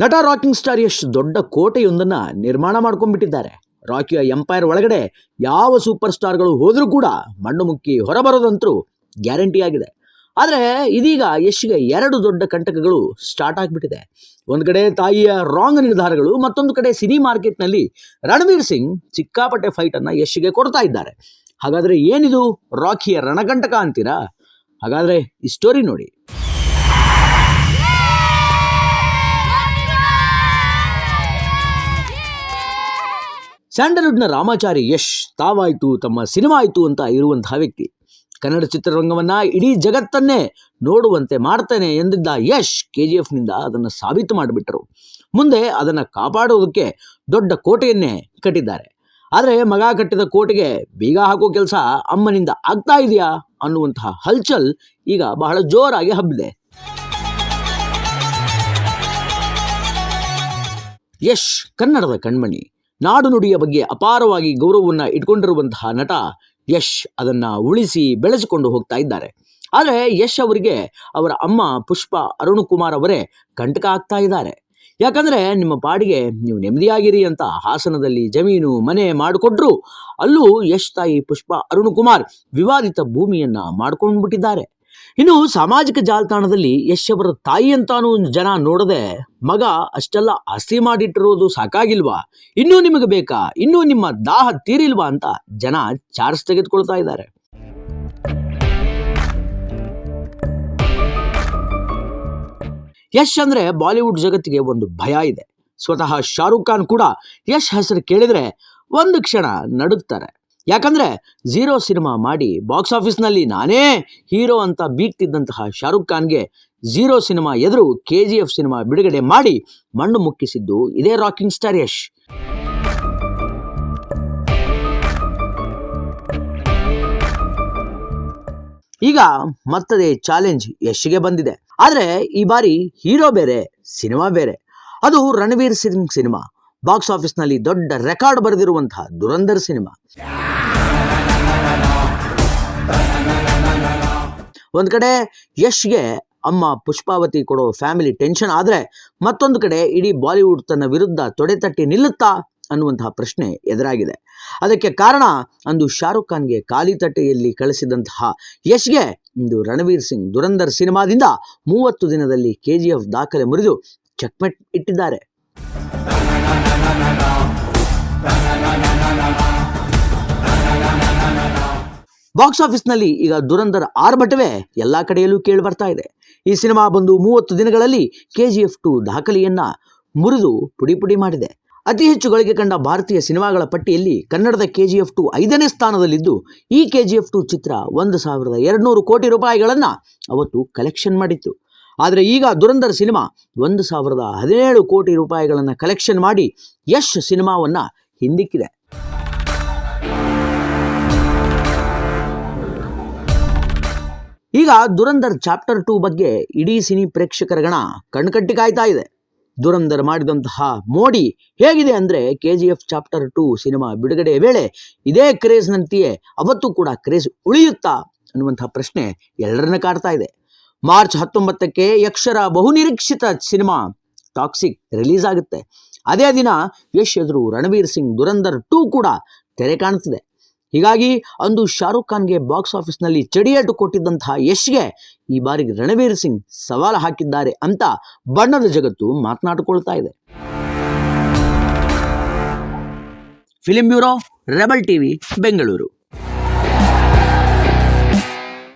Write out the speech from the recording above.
ನಟ rocking star Yash ದೊಡ್ಡ ಕೋಟೆಯೊಂದನ್ನು ನಿರ್ಮಾಣ ಮಾಡ್ಕೊಂಡ್ಬಿಟ್ಟಿದ್ದಾರೆ. ರಾಕಿಯ ಎಂಪೈರ್ ಒಳಗಡೆ ಯಾವ ಸೂಪರ್ ಸ್ಟಾರ್ಗಳು ಹೋದರೂ ಕೂಡ ಮಣ್ಣು ಮುಕ್ಕಿ ಹೊರಬರೋದಂತರೂ ಗ್ಯಾರಂಟಿ ಆಗಿದೆ. ಆದರೆ ಇದೀಗ ಯಶ್ಗೆ ಎರಡು ದೊಡ್ಡ ಕಂಟಕಗಳು ಸ್ಟಾರ್ಟ್ ಆಗಿಬಿಟ್ಟಿದೆ. ಒಂದು ಕಡೆ ತಾಯಿಯ ರಾಂಗ್ ನಿರ್ಧಾರಗಳು, ಮತ್ತೊಂದು ಕಡೆ ಸಿನಿ ಮಾರ್ಕೆಟ್ನಲ್ಲಿ ರಣವೀರ್ ಸಿಂಗ್ ಸಿಕ್ಕಾಪಟ್ಟೆ ಫೈಟನ್ನು ಯಶ್ಗೆ ಕೊಡ್ತಾ ಇದ್ದಾರೆ. ಹಾಗಾದರೆ ಏನಿದು? ರಾಕಿಯ ರಣಕಂಟಕ ಅಂತೀರಾ? ಹಾಗಾದರೆ ಈ ಸ್ಟೋರಿ ನೋಡಿ. ಸ್ಯಾಂಡಲ್ವುಡ್ನ ರಾಮಾಚಾರಿ ಯಶ್ ತಾವಾಯಿತು, ತಮ್ಮ ಸಿನಿಮಾ ಆಯಿತು ಅಂತ ಇರುವಂತಹ ವ್ಯಕ್ತಿ. ಕನ್ನಡ ಚಿತ್ರರಂಗವನ್ನು ಇಡೀ ಜಗತ್ತನ್ನೇ ನೋಡುವಂತೆ ಮಾಡ್ತೇನೆ ಎಂದಿದ್ದ ಯಶ್ ಕೆ ಜಿ ಎಫ್ನಿಂದ ಅದನ್ನು ಸಾಬೀತು ಮಾಡಿಬಿಟ್ಟರು ಮುಂದೆ ಅದನ್ನು ಕಾಪಾಡೋದಕ್ಕೆ ದೊಡ್ಡ ಕೋಟೆಯನ್ನೇ ಕಟ್ಟಿದ್ದಾರೆ. ಆದರೆ ಮಗ ಕಟ್ಟಿದ ಕೋಟೆಗೆ ಬೀಗ ಹಾಕೋ ಕೆಲಸ ಅಮ್ಮನಿಂದ ಆಗ್ತಾ ಇದೆಯಾ ಅನ್ನುವಂತಹ ಹಲ್ಚಲ್ ಈಗ ಬಹಳ ಜೋರಾಗಿ ಹಬ್ಬಿದೆ. ಯಶ್ ಕನ್ನಡದ ಕಣ್ಮಣಿ. ನಾಡು ನುಡಿಯ ಬಗ್ಗೆ ಅಪಾರವಾಗಿ ಗೌರವವನ್ನು ಇಟ್ಕೊಂಡಿರುವಂತಹ ನಟ ಯಶ್ ಅದನ್ನು ಉಳಿಸಿ ಬೆಳೆಸಿಕೊಂಡು ಹೋಗ್ತಾ ಇದ್ದಾರೆ. ಆದರೆ ಯಶ್ ಅವರಿಗೆ ಅವರ ಅಮ್ಮ ಪುಷ್ಪ ಅರುಣ್ ಕುಮಾರ್ ಅವರೇ ಕಂಟಕ ಆಗ್ತಾ ಇದ್ದಾರೆ. ಯಾಕಂದರೆ ನಿಮ್ಮ ಪಾಡಿಗೆ ನೀವು ನೆಮ್ಮದಿಯಾಗಿರಿ ಅಂತ ಹಾಸನದಲ್ಲಿ ಜಮೀನು ಮನೆ ಮಾಡಿಕೊಟ್ರು ಅಲ್ಲೂ ಯಶ್ ತಾಯಿ ಪುಷ್ಪ ಅರುಣ್ ಕುಮಾರ್ ವಿವಾದಿತ ಭೂಮಿಯನ್ನು ಮಾಡ್ಕೊಂಡ್ಬಿಟ್ಟಿದ್ದಾರೆ. ಇನ್ನು ಸಾಮಾಜಿಕ ಜಾಲತಾಣದಲ್ಲಿ ಯಶ್ ಅವರ ತಾಯಿ ಅಂತಾನೂ ಜನ ನೋಡದೆ ಮಗ ಅಷ್ಟೆಲ್ಲ ಆಸ್ತಿ ಮಾಡಿಟ್ಟಿರೋದು ಸಾಕಾಗಿಲ್ವಾ? ಇನ್ನೂ ನಿಮಗೆ ಬೇಕಾ? ಇನ್ನೂ ನಿಮ್ಮ ದಾಹ ತೀರಿಲ್ವಾ ಅಂತ ಜನ ಚಾರ್ಜ್ ತೆಗೆದುಕೊಳ್ತಾ ಇದ್ದಾರೆ. ಯಶ್ ಅಂದ್ರೆ ಬಾಲಿವುಡ್ ಜಗತ್ತಿಗೆ ಒಂದು ಭಯ ಇದೆ. ಸ್ವತಃ ಶಾರುಖ್ ಖಾನ್ ಕೂಡ ಯಶ್ ಹೆಸರು ಕೇಳಿದ್ರೆ ಒಂದು ಕ್ಷಣ ನಡುಗ್ತಾರೆ. ಯಾಕಂದ್ರೆ ಝೀರೋ ಸಿನಿಮಾ ಮಾಡಿ ಬಾಕ್ಸ್ ಆಫೀಸ್ನಲ್ಲಿ ನಾನೇ ಹೀರೋ ಅಂತ ಬೀಗ್ತಿದ್ದಂತಹ ಶಾರುಖ್ ಖಾನ್ಗೆ ಝೀರೋ ಸಿನಿಮಾ ಎದುರು ಕೆ ಜಿ ಎಫ್ ಸಿನಿಮಾ ಬಿಡುಗಡೆ ಮಾಡಿ ಮಣ್ಣು ಮುಕ್ಕಿಸಿದ್ದು ಇದೇ ರಾಕಿಂಗ್ ಸ್ಟಾರ್ ಯಶ್. ಈಗ ಮತ್ತದೇ ಚಾಲೆಂಜ್ ಯಶ್ಗೆ ಬಂದಿದೆ. ಆದರೆ ಈ ಬಾರಿ ಹೀರೋ ಬೇರೆ, ಸಿನಿಮಾ ಬೇರೆ. ಅದು ರಣವೀರ್ ಸಿಂಗ್ ಸಿನಿಮಾ, ಬಾಕ್ಸ್ ಆಫೀಸ್ನಲ್ಲಿ ದೊಡ್ಡ ರೆಕಾರ್ಡ್ ಬರೆದಿರುವಂತಹ ದುರಂಧರ್ ಸಿನಿಮಾ. ಒಂದು ಕಡೆ ಯಶ್ಗೆ ಅಮ್ಮ ಪುಷ್ಪಾವತಿ ಕೊಡೋ ಫ್ಯಾಮಿಲಿ ಟೆನ್ಷನ್ ಆದರೆ ಮತ್ತೊಂದು ಕಡೆ ಇಡೀ ಬಾಲಿವುಡ್ ತನ್ನ ವಿರುದ್ಧ ತೊಡೆತಟ್ಟಿ ನಿಲ್ಲುತ್ತಾ ಅನ್ನುವಂತಹ ಪ್ರಶ್ನೆ ಎದುರಾಗಿದೆ. ಅದಕ್ಕೆ ಕಾರಣ ಅಂದು ಶಾರುಖ್ ಖಾನ್ಗೆ ಖಾಲಿ ತಟ್ಟೆಯಲ್ಲಿ ಕಳಿಸಿದಂತಹ ಯಶ್ಗೆ ಇಂದು ರಣವೀರ್ ಸಿಂಗ್ ದುರಂದರ್ ಸಿನಿಮಾದಿಂದ ಮೂವತ್ತು ದಿನದಲ್ಲಿ ಕೆ ದಾಖಲೆ ಮುರಿದು ಚೆಕ್ಮೆಟ್ ಇಟ್ಟಿದ್ದಾರೆ. ಬಾಕ್ಸ್ ಆಫೀಸ್ನಲ್ಲಿ ಈಗ ದುರಂಧರ ಆರ್ಭಟವೇ ಎಲ್ಲ ಕಡೆಯಲ್ಲೂ ಕೇಳಿ ಬರ್ತಾ ಇದೆ. ಈ ಸಿನಿಮಾ ಬಂದು ಮೂವತ್ತು ದಿನಗಳಲ್ಲಿ ಕೆ ಜಿ ಎಫ್ ಟು ದಾಖಲೆಯನ್ನ ಮುರಿದು ಪುಡಿ ಪುಡಿ ಮಾಡಿದೆ. ಅತಿ ಹೆಚ್ಚು ಗಳಿಗೆ ಕಂಡ ಭಾರತೀಯ ಸಿನಿಮಾಗಳ ಪಟ್ಟಿಯಲ್ಲಿ ಕನ್ನಡದ ಕೆ ಜಿ ಎಫ್ ಟು ಐದನೇ ಸ್ಥಾನದಲ್ಲಿದ್ದು, ಈ ಕೆ ಜಿ ಎಫ್ ಟು ಚಿತ್ರ ಒಂದು ಸಾವಿರದ ಎರಡುನೂರು ಕೋಟಿ ರೂಪಾಯಿಗಳನ್ನು ಅವತ್ತು ಕಲೆಕ್ಷನ್ ಮಾಡಿತ್ತು. ಆದರೆ ಈಗ ದುರಂಧರ್ ಸಿನಿಮಾ ಒಂದು ಸಾವಿರದ ಹದಿನೇಳು ಕೋಟಿ ರೂಪಾಯಿಗಳನ್ನು ಕಲೆಕ್ಷನ್ ಮಾಡಿ ಯಶ್ ಸಿನಿಮಾವನ್ನು ಹಿಂದಿಕ್ಕಿದೆ. ಈಗ ದುರಂದರ್ ಚಾಪ್ಟರ್ ಟೂ ಬಗ್ಗೆ ಇಡೀ ಸಿನಿ ಪ್ರೇಕ್ಷಕರ ಗಣ ಕಣ್ಕಟ್ಟಿ ಕಾಯ್ತಾ ಇದೆ. ದುರಂದರ್ ಮಾಡಿದಂತಹ ಮೋಡಿ ಹೇಗಿದೆ ಅಂದರೆ K G F chapter two cinema ಬಿಡುಗಡೆಯ ವೇಳೆ ಇದೇ ಕ್ರೇಜ್ನಂತೆಯೇ ಅವತ್ತು ಕೂಡ ಕ್ರೇಜ್ ಉಳಿಯುತ್ತಾ ಅನ್ನುವಂತಹ ಪ್ರಶ್ನೆ ಎಲ್ಲರನ್ನ ಕಾಡ್ತಾ ಇದೆ. ಮಾರ್ಚ್ ಹತ್ತೊಂಬತ್ತಕ್ಕೆ ಯಕ್ಷರ ಬಹುನಿರೀಕ್ಷಿತ ಸಿನಿಮಾ ಟಾಕ್ಸಿಕ್ ರಿಲೀಸ್ ಆಗುತ್ತೆ. ಅದೇ ದಿನ ಯಶ್ ಎದುರು ರಣವೀರ್ ಸಿಂಗ್ ದುರಂದರ್ ಟೂ ಕೂಡ ತೆರೆ ಕಾಣುತ್ತಿದೆ ಹೀಗಾಗಿ ಅಂದು ಶಾರುಖ್ ಖಾನ್ಗೆ ಬಾಕ್ಸ್ ಆಫೀಸ್ನಲ್ಲಿ ಚಡಿಯೇಟು ಕೊಟ್ಟಿದ್ದಂತಹ ಯಶ್ಗೆ ಈ ಬಾರಿ ರಣವೀರ್ ಸಿಂಗ್ ಸವಾಲು ಹಾಕಿದ್ದಾರೆ ಅಂತ ಬಣ್ಣದ ಜಗತ್ತು ಮಾತನಾಡಿಕೊಳ್ತಾ ಇದೆ. Film bureau rebel TV Bengaluru.